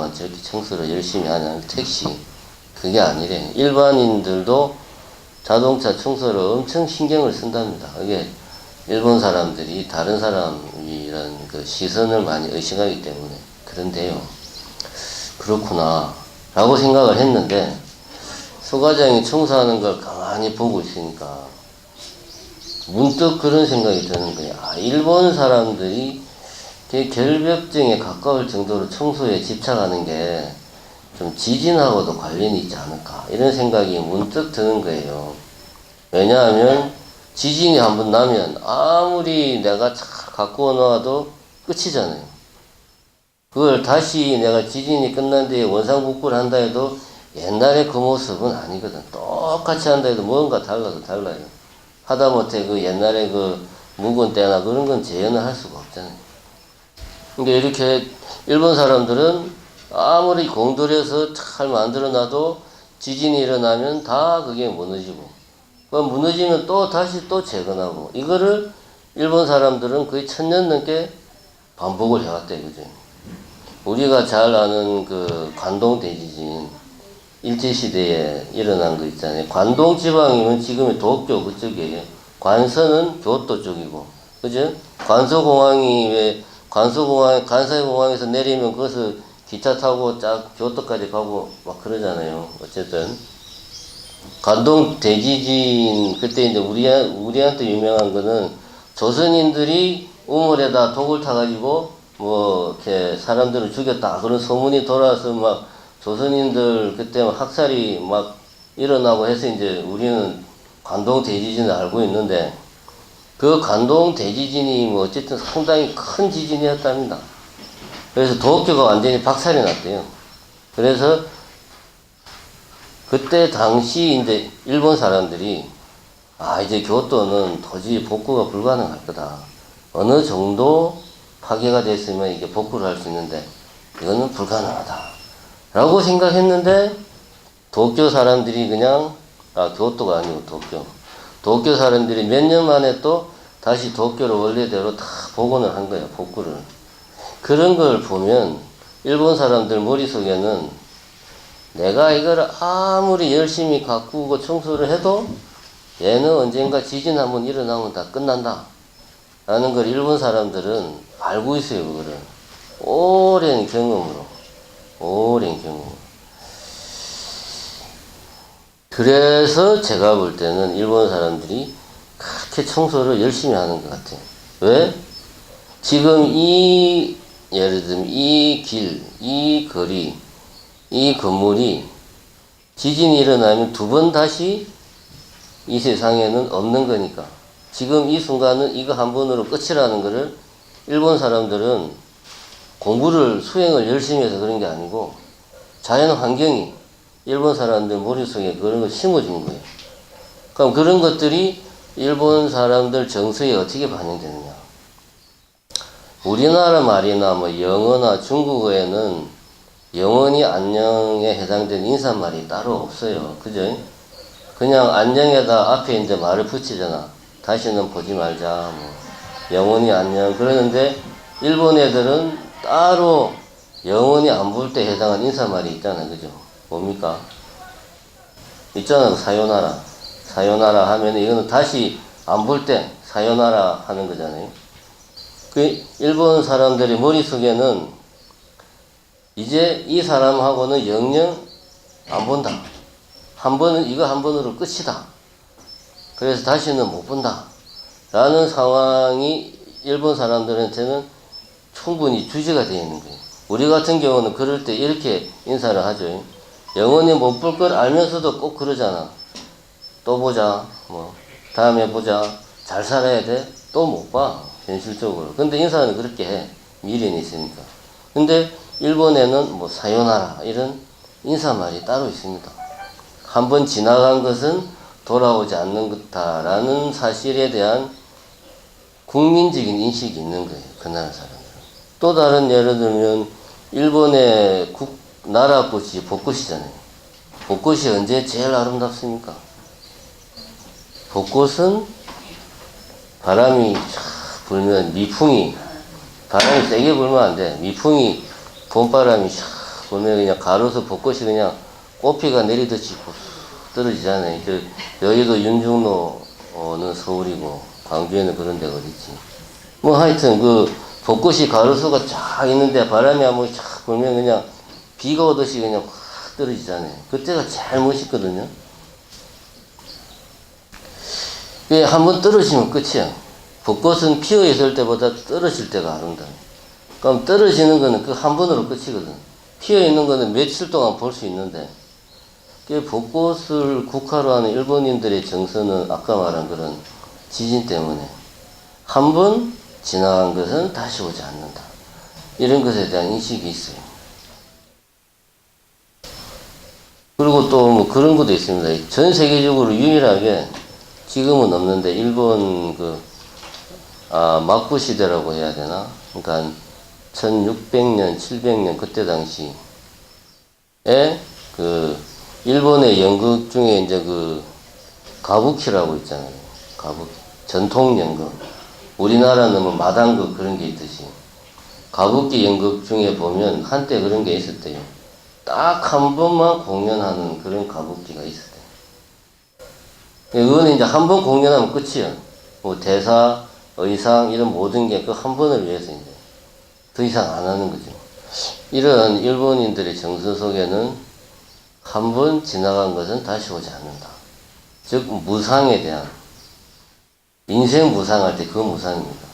사람들만 저렇게 청소를 열심히 하냐 택시 그게 아니래. 일반인들도 자동차 청소를 엄청 신경을 쓴답니다. 이게 일본 사람들이 다른 사람이란 그 시선을 많이 의식하기 때문에 그런데요. 그렇구나 라고 생각을 했는데 소과장이 청소하는 걸 가만히 보고 있으니까 문득 그런 생각이 드는 거예요. 아, 일본 사람들이 되게 결벽증에 가까울 정도로 청소에 집착하는 게 좀 지진하고도 관련이 있지 않을까 이런 생각이 문득 드는 거예요. 왜냐하면 지진이 한번 나면 아무리 내가 잘 갖고 놓아도 끝이잖아요. 그걸 다시 내가 지진이 끝난 뒤에 원상복구를 한다 해도 옛날의 그 모습은 아니거든. 똑같이 한다 해도 뭔가 달라도 달라요. 하다못해 그 옛날에 그 묵은 때나 그런 건 재현을 할 수가 없잖아요. 근데 이렇게 일본 사람들은 아무리 공들여서 잘 만들어 놔도 지진이 일어나면 다 그게 무너지고, 그 무너지면 또 다시 또 재건하고, 이거를 일본 사람들은 거의 천년 넘게 반복을 해왔대, 그죠? 우리가 잘 아는 그 관동 대지진, 일제시대에 일어난 거 있잖아요. 관동 지방이면 지금의 도쿄 그쪽이에요. 관서는 교토 쪽이고, 그죠? 관서공항이 왜, 관서공항, 관서공항에서 내리면 그것을 기차 타고 쫙 교토까지 가고 막 그러잖아요. 어쨌든. 관동 대지진, 그때 이제 우리, 우리한테 유명한 거는 조선인들이 우물에다 독을 타가지고 뭐, 이렇게 사람들을 죽였다. 그런 소문이 돌아서 막 조선인들 그때 막 학살이 막 일어나고 해서 이제 우리는 관동 대지진을 알고 있는데 그 관동 대지진이 뭐 어쨌든 상당히 큰 지진이었답니다. 그래서 도쿄가 완전히 박살이 났대요. 그래서 그때 당시 이제 일본 사람들이 아 이제 교토는 도저히 복구가 불가능할 거다. 어느 정도 파괴가 됐으면 이게 복구를 할 수 있는데 이거는 불가능하다. 라고 생각했는데 도쿄 사람들이 그냥 아 교토가 아니고 도쿄 도쿄 사람들이 몇 년 만에 또 다시 도쿄를 원래대로 다 복원을 한 거예요 복구를. 그런 걸 보면 일본 사람들 머릿속에는 내가 이걸 아무리 열심히 가꾸고 청소를 해도 얘는 언젠가 지진 한번 일어나면 다 끝난다. 라는 걸 일본 사람들은 알고 있어요 그거를. 오랜 경험으로. 오랜 경험. 그래서 제가 볼 때는 일본 사람들이 그렇게 청소를 열심히 하는 것 같아요. 왜? 지금 이, 예를 들면 이 길, 이 거리, 이 건물이 지진이 일어나면 두 번 다시 이 세상에는 없는 거니까. 지금 이 순간은 이거 한 번으로 끝이라는 거를 일본 사람들은 공부를 수행을 열심히 해서 그런 게 아니고 자연 환경이 일본 사람들 머릿속에 그런 걸 심어준 거예요. 그럼 그런 것들이 일본 사람들 정서에 어떻게 반영되느냐. 우리나라 말이나 뭐 영어나 중국어에는 영원히 안녕에 해당되는 인사말이 따로 없어요. 그죠? 그냥 안녕에다 앞에 이제 말을 붙이잖아. 다시는 보지 말자. 뭐 영원히 안녕. 그러는데 일본 애들은 따로 영원히 안 볼 때 해당한 인사말이 있잖아요. 그죠? 뭡니까? 있잖아요. 사요나라. 사요나라 하면 이거는 다시 안 볼 때 사요나라 하는 거잖아요. 그 일본 사람들의 머릿속에는 이제 이 사람하고는 영영 안 본다. 한 번은 이거 한 번으로 끝이다. 그래서 다시는 못 본다. 라는 상황이 일본 사람들한테는 충분히 주제가 되어 있는 거예요. 우리 같은 경우는 그럴 때 이렇게 인사를 하죠. 영원히 못 볼 걸 알면서도 꼭 그러잖아. 또 보자. 뭐, 다음에 보자. 잘 살아야 돼. 또 못 봐. 현실적으로. 근데 인사는 그렇게 해. 미련이 있으니까. 근데 일본에는 뭐, 사요나라. 이런 인사말이 따로 있습니다. 한번 지나간 것은 돌아오지 않는 것다라는 사실에 대한 국민적인 인식이 있는 거예요. 그 나라 사람들은. 또 다른 예를 들면 일본의 국 나라 꽃이 벚꽃이잖아요. 벚꽃이 언제 제일 아름답습니까? 벚꽃은 바람이 쫙 불면 미풍이 바람이 세게 불면 안 돼. 미풍이 봄바람이 쫙 보면 그냥 가로수 벚꽃이 그냥 꽃피가 내리듯이 푹 떨어지잖아요. 저 여의도 윤중로는 서울이고 광주에는 그런 데가 어딨지. 뭐 하여튼 그 벚꽃이 가로수가 쫙 있는데 바람이 한번 쫙 불면 그냥 비가 오듯이 그냥 확 떨어지잖아요. 그때가 제일 멋있거든요. 예, 한번 떨어지면 끝이야. 벚꽃은 피어 있을 때보다 떨어질 때가 아름다워. 그럼 떨어지는 거는 그 한 번으로 끝이거든. 피어 있는 거는 며칠 동안 볼 수 있는데, 그 벚꽃을 국화로 하는 일본인들의 정서는 아까 말한 그런 지진 때문에 한 번 지나간 것은 다시 오지 않는다. 이런 것에 대한 인식이 있어요. 그리고 또 뭐 그런 것도 있습니다. 전 세계적으로 유일하게 지금은 없는데 일본 그 아, 막부 시대라고 해야 되나? 그러니까 1600년, 700년 그때 당시에 그 일본의 연극 중에 이제 그 가부키라고 있잖아요. 가부키 전통 연극. 우리나라는 뭐 마당극 그런 게 있듯이 가부키 연극 중에 보면 한때 그런 게 있었대요. 딱 한 번만 공연하는 그런 가부키가 있었대요. 그거는 이제 한 번 공연하면 끝이야. 뭐 대사, 의상 이런 모든 게 그 한 번을 위해서 이제 더 이상 안 하는 거죠. 이런 일본인들의 정서 속에는 한 번 지나간 것은 다시 오지 않는다. 즉 무상에 대한 인생 무상할 때 그 무상입니다.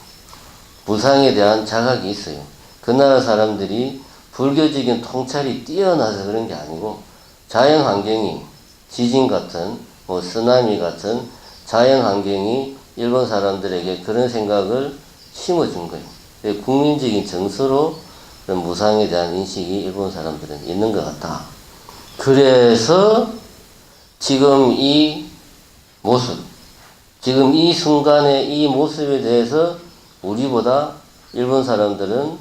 무상에 대한 자각이 있어요. 그 나라 사람들이 불교적인 통찰이 뛰어나서 그런 게 아니고 자연 환경이 지진 같은 뭐 쓰나미 같은 자연 환경이 일본 사람들에게 그런 생각을 심어준 거예요. 국민적인 정서로 무상에 대한 인식이 일본 사람들은 있는 것 같다. 그래서 지금 이 모습, 지금 이 순간의 이 모습에 대해서 우리보다 일본 사람들은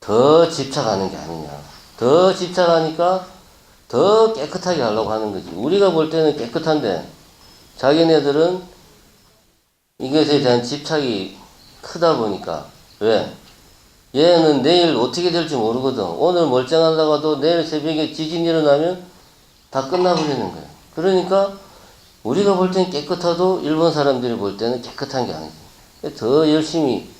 더 집착하는 게 아니냐. 더 집착하니까 더 깨끗하게 하려고 하는 거지. 우리가 볼 때는 깨끗한데 자기네들은 이것에 대한 집착이 크다 보니까 왜? 얘는 내일 어떻게 될지 모르거든. 오늘 멀쩡하다가도 내일 새벽에 지진 일어나면 다 끝나버리는 거야. 그러니까 우리가 볼 때는 깨끗하도 일본 사람들이 볼 때는 깨끗한 게 아니지. 더 열심히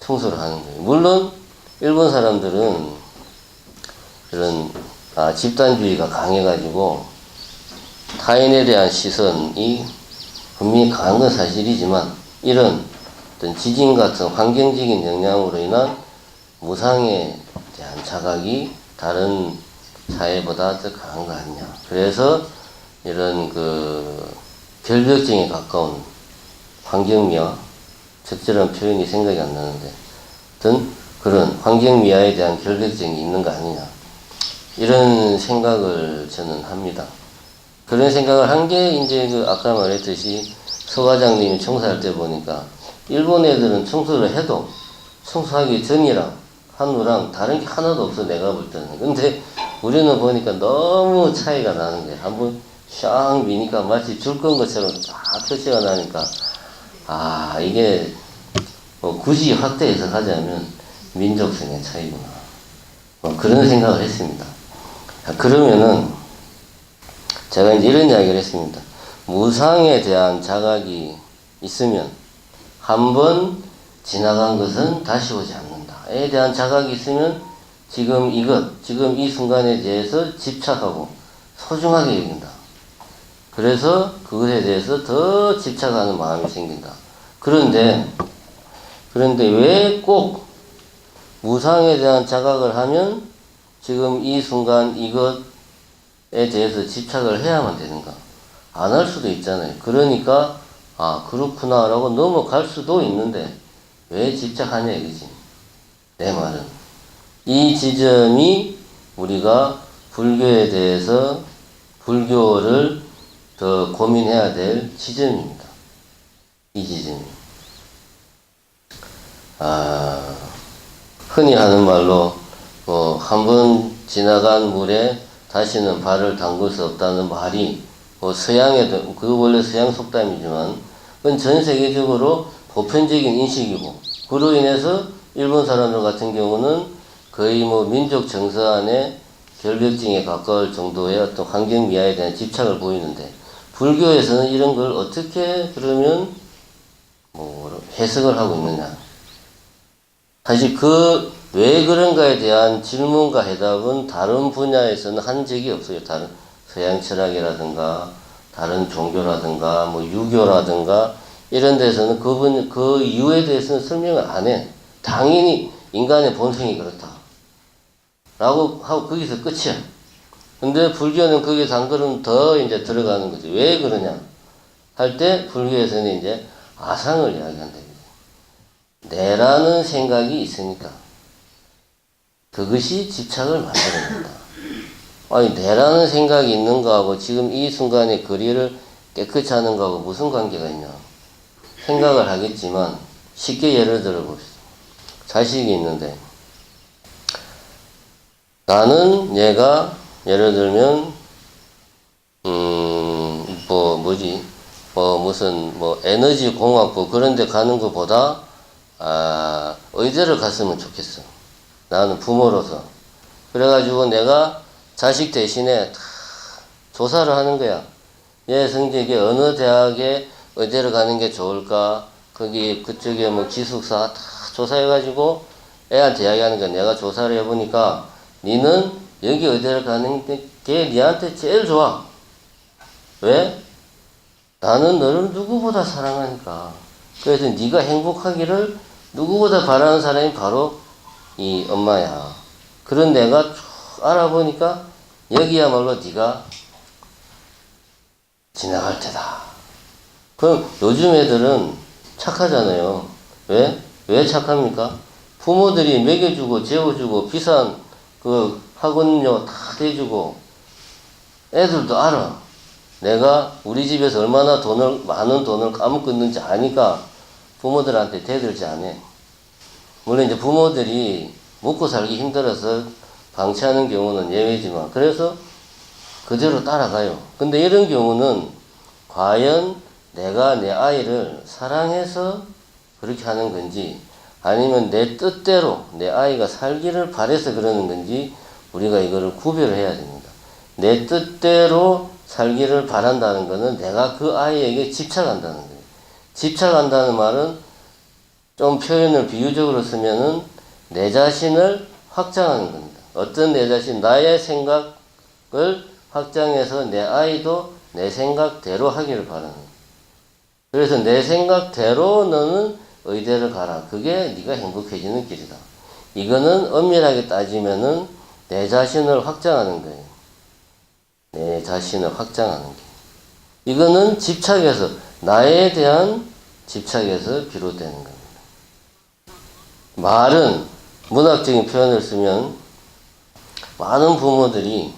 청소를 하는 거예요. 물론 일본 사람들은 이런 아, 집단주의가 강해가지고 타인에 대한 시선이 분명히 강한 건 사실이지만 이런 어떤 지진 같은 환경적인 영향으로 인한 무상에 대한 자각이 다른 사회보다 더 강한 거 아니냐. 그래서 이런 그 결벽증에 가까운 환경미화 적절한 표현이 생각이 안 나는데 어떤 그런 환경미화에 대한 결벽증이 있는 거 아니냐. 이런 생각을 저는 합니다. 그런 생각을 한 게 이제 그 아까 말했듯이 서 과장님이 청소할 때 보니까 일본 애들은 청소를 해도 청소하기 전이랑 한우랑 다른 게 하나도 없어 내가 볼 때는. 근데 우리는 보니까 너무 차이가 나는 거야 한번 샥 미니까 마치 줄 건 것처럼 쫙 표시가 나니까. 아 이게 뭐 굳이 확대해서 하자면 민족성의 차이구나. 뭐 그런 생각을 했습니다 자, 그러면은 제가 이제 이런 이야기를 했습니다. 무상에 대한 자각이 있으면 한 번 지나간 것은 다시 오지 않는다에 대한 자각이 있으면 지금 이것, 지금 이 순간에 대해서 집착하고 소중하게 여긴다. 그래서 그것에 대해서 더 집착하는 마음이 생긴다. 그런데, 그런데 왜 꼭 무상에 대한 자각을 하면 지금 이 순간 이것에 대해서 집착을 해야만 되는가? 안 할 수도 있잖아요. 그러니까, 아, 그렇구나 라고 넘어갈 수도 있는데, 왜 집착하냐 이거지. 내 말은. 이 지점이 우리가 불교에 대해서 불교를 더 고민해야 될 지점입니다. 이 지점이. 아, 흔히 하는 말로 뭐, 한번 지나간 물에 다시는 발을 담글 수 없다는 말이 뭐 서양에도, 그 원래 서양 속담이지만, 그건 전 세계적으로 보편적인 인식이고, 그로 인해서 일본 사람들 같은 경우는 거의 뭐 민족 정서 안에 결벽증에 가까울 정도의 어떤 환경 미화에 대한 집착을 보이는데 불교에서는 이런 걸 어떻게 그러면 뭐 해석을 하고 있느냐? 사실 그 왜 그런가에 대한 질문과 해답은 다른 분야에서는 한 적이 없어요. 다른 서양 철학이라든가 다른 종교라든가 뭐 유교라든가 이런 데서는 그분 그 이유에 대해서는 설명을 안 해. 당연히 인간의 본성이 그렇다. 라고 하고 거기서 끝이야. 근데 불교는 거기서 한 걸음 더 이제 들어가는 거지. 왜 그러냐? 할 때 불교에서는 이제 아상을 이야기한다. 내라는 생각이 있으니까 그것이 집착을 만들어낸다. 아니 내라는 생각이 있는 거하고 지금 이 순간에 거리를 깨끗이 하는 거하고 무슨 관계가 있냐? 생각을 하겠지만 쉽게 예를 들어 봅시다. 자식이 있는데 나는 얘가 예를 들면 음뭐 뭐지 뭐 무슨 뭐 에너지 공학부 그런 데 가는 것보다 아 의대를 갔으면 좋겠어. 나는 부모로서. 그래가지고 내가 자식 대신에 다 조사를 하는 거야. 얘 성적이 어느 대학에 의대를 가는 게 좋을까? 거기 그쪽에 뭐 기숙사 다 조사해가지고 애한테 이야기하는 거야. 내가 조사를 해보니까 니는 여기 의대를 가는 게 니한테 제일 좋아. 왜? 나는 너를 누구보다 사랑하니까. 그래서 네가 행복하기를 누구보다 바라는 사람이 바로 이 엄마야. 그런 내가 쭉 알아보니까 여기야말로 네가 지나갈 테다. 그럼 요즘 애들은 착하잖아요. 왜? 왜 착합니까? 부모들이 먹여주고 재워주고 비싼 그 학원료 다 대주고 애들도 알아. 내가 우리 집에서 얼마나 돈을 많은 돈을 까먹었는지 아니까 부모들한테 대들지 않아. 물론 이제 부모들이 먹고 살기 힘들어서 방치하는 경우는 예외지만 그래서 그대로 따라가요. 근데 이런 경우는 과연 내가 내 아이를 사랑해서 그렇게 하는 건지 아니면 내 뜻대로 내 아이가 살기를 바래서 그러는 건지 우리가 이거를 구별을 해야 됩니다. 내 뜻대로 살기를 바란다는 것은 내가 그 아이에게 집착한다는 거예요. 집착한다는 말은 좀 표현을 비유적으로 쓰면은 내 자신을 확장하는 겁니다. 어떤 내 자신, 나의 생각을 확장해서 내 아이도 내 생각대로 하기를 바라는 거예요. 그래서 내 생각대로 너는 의대를 가라. 그게 네가 행복해지는 길이다. 이거는 엄밀하게 따지면은 내 자신을 확장하는 거예요. 내 자신을 확장하는 게. 이거는 집착에서, 나에 대한 집착에서 비롯되는 겁니다. 말은 문학적인 표현을 쓰면 많은 부모들이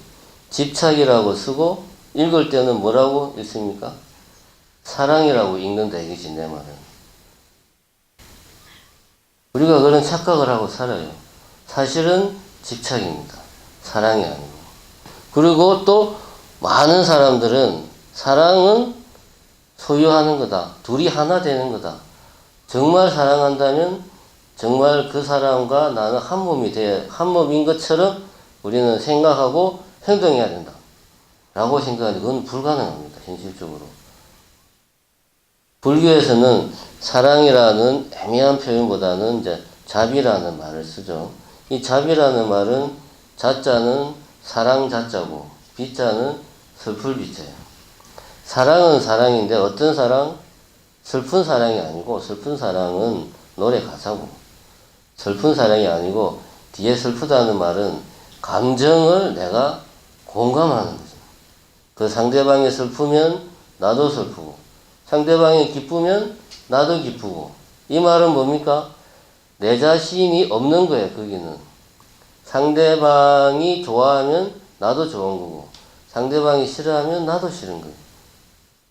집착이라고 쓰고 읽을 때는 뭐라고 읽습니까? 사랑이라고 읽는다 이거지 내 말은. 우리가 그런 착각을 하고 살아요. 사실은 집착입니다. 사랑이 아니고. 그리고 또 많은 사람들은 사랑은 소유하는 거다. 둘이 하나 되는 거다. 정말 사랑한다면 정말 그 사람과 나는 한 몸이 돼, 한 몸인 것처럼 우리는 생각하고 행동해야 된다. 라고 생각하는데 그건 불가능합니다. 현실적으로. 불교에서는 사랑이라는 애매한 표현보다는 이제 자비라는 말을 쓰죠. 이 자비라는 말은 자자는 사랑 자자고 비자는 슬플 비자예요. 사랑은 사랑인데 어떤 사랑? 슬픈 사랑이 아니고 슬픈 사랑은 노래 가사고 슬픈 사랑이 아니고 뒤에 슬프다는 말은 감정을 내가 공감하는 거죠. 그 상대방이 슬프면 나도 슬프고 상대방이 기쁘면 나도 기쁘고 이 말은 뭡니까? 내 자신이 없는 거예요. 거기는 상대방이 좋아하면 나도 좋은 거고 상대방이 싫어하면 나도 싫은 거예요.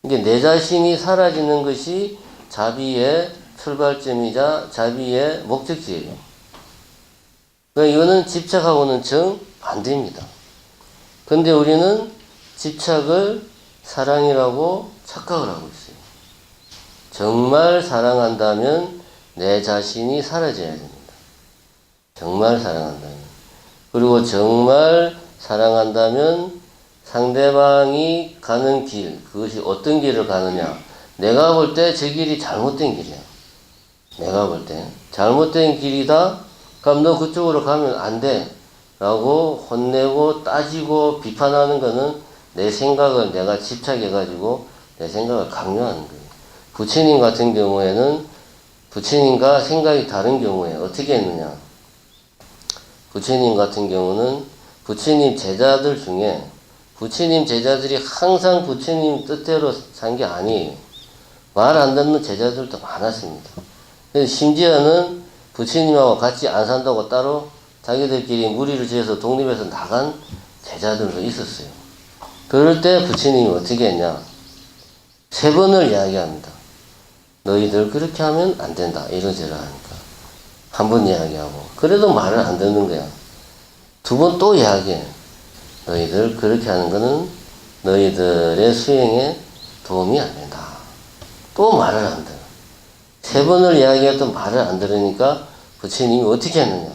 이게 내 자신이 사라지는 것이 자비의 출발점이자 자비의 목적지예요. 그러니까 이거는 집착하고는 정 반대입니다. 근데 우리는 집착을 사랑이라고 착각을 하고 있어요. 정말 사랑한다면 내 자신이 사라져야 됩니다. 정말 사랑한다면. 그리고 정말 사랑한다면 상대방이 가는 길, 그것이 어떤 길을 가느냐. 내가 볼때저 길이 잘못된 길이야. 내가 볼 때. 잘못된 길이다? 그럼 너 그쪽으로 가면 안 돼. 라고 혼내고 따지고 비판하는 거는 내 생각을 내가 집착해가지고 내 생각을 강요하는 거예요. 부처님 같은 경우에는 부처님과 생각이 다른 경우에 어떻게 했느냐. 부처님 같은 경우는 부처님 제자들 중에 부처님 제자들이 항상 부처님 뜻대로 산 게 아니에요. 말 안 듣는 제자들도 많았습니다. 심지어는 부처님하고 같이 안 산다고 따로 자기들끼리 무리를 지어서 독립해서 나간 제자들도 있었어요. 그럴 때 부처님이 어떻게 했냐. 세 번을 이야기합니다. 너희들 그렇게 하면 안 된다. 이러저러 하니까. 한 번 이야기하고. 그래도 말을 안 듣는 거야. 두 번 또 이야기해. 너희들 그렇게 하는 거는 너희들의 수행에 도움이 안 된다. 또 말을 안 들어. 세 번을 이야기해도 말을 안 들으니까 부처님이 어떻게 했느냐.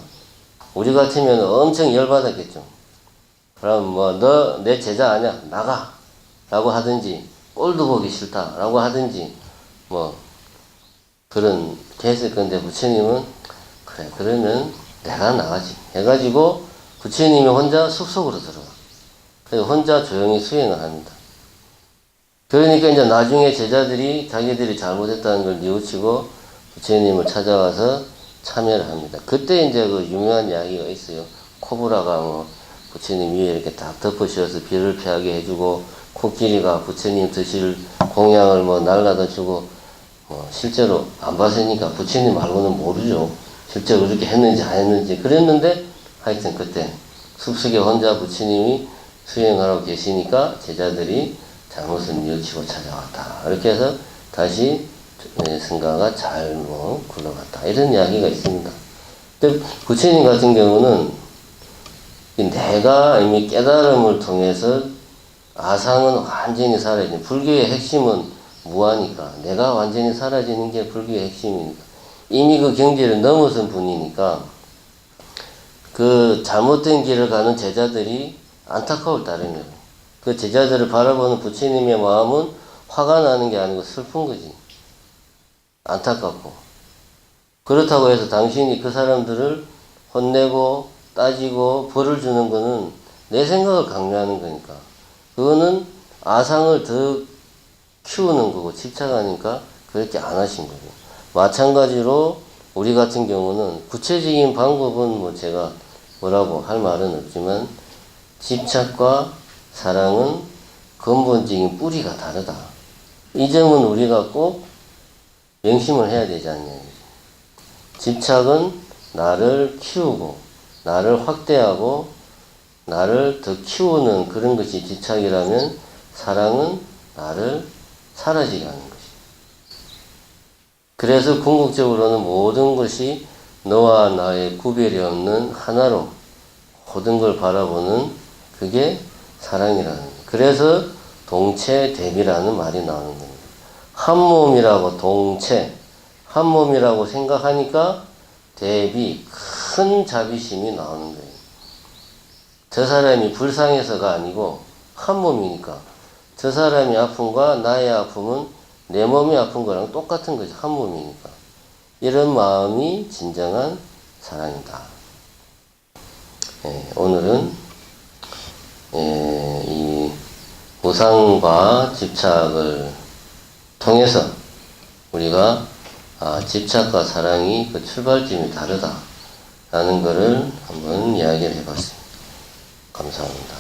우리 같으면 엄청 열받았겠죠. 그럼 뭐, 너 내 제자 아니야. 나가. 라고 하든지, 꼴도 보기 싫다. 라고 하든지, 뭐, 그런 했을 건데, 부처님은, 그래, 그러면 내가 나가지. 해가지고, 부처님이 혼자 숲속으로 들어가. 그래서 혼자 조용히 수행을 합니다. 그러니까 이제 나중에 제자들이 자기들이 잘못했다는 걸 뉘우치고 부처님을 찾아와서 참여를 합니다. 그때 이제 그 유명한 이야기가 있어요. 코브라가 뭐 부처님 위에 이렇게 딱 덮어씌워서 비를 피하게 해주고 코끼리가 부처님 드실 공양을 뭐 날라다 주고 뭐 실제로 안 봤으니까 부처님 말고는 모르죠. 실제로 그렇게 했는지 안 했는지 그랬는데 하여튼 그때 숲속에 혼자 부처님이 수행하러 계시니까 제자들이 잘못을 뉘우치고 찾아왔다. 이렇게 해서 다시 네, 승가가 잘못 굴러갔다. 이런 이야기가 있습니다. 근데 부처님 같은 경우는 이 내가 이미 깨달음을 통해서 아상은 완전히 사라지는 불교의 핵심은 무하니까 내가 완전히 사라지는 게 불교의 핵심이니까 이미 그 경지를 넘어선 분이니까 그 잘못된 길을 가는 제자들이 안타까울 따름이에요. 그 제자들을 바라보는 부처님의 마음은 화가 나는 게 아니고 슬픈 거지. 안타깝고. 그렇다고 해서 당신이 그 사람들을 혼내고 따지고 벌을 주는 거는 내 생각을 강요하는 거니까. 그거는 아상을 더 키우는 거고 집착하니까 그렇게 안 하신 거고. 마찬가지로 우리 같은 경우는 구체적인 방법은 뭐 제가 뭐라고 할 말은 없지만 집착과 사랑은 근본적인 뿌리가 다르다. 이 점은 우리가 꼭 명심을 해야 되지 않냐. 집착은 나를 키우고, 나를 확대하고, 나를 더 키우는 그런 것이 집착이라면 사랑은 나를 사라지게 하는 것이. 그래서 궁극적으로는 모든 것이 너와 나의 구별이 없는 하나로 모든 걸 바라보는 그게 사랑이라는. 그래서 동체 대비라는 말이 나오는 겁니다. 한 몸이라고 동체, 한 몸이라고 생각하니까 대비, 큰 자비심이 나오는 거예요. 저 사람이 불쌍해서가 아니고 한 몸이니까 저 사람이 아픔과 나의 아픔은 내 몸이 아픈 거랑 똑같은 거지. 한 몸이니까. 이런 마음이 진정한 사랑이다. 예, 오늘은 예, 이 보상과 집착을 통해서 우리가 아, 집착과 사랑이 그 출발점이 다르다라는 것을 한번 이야기를 해봤습니다. 감사합니다.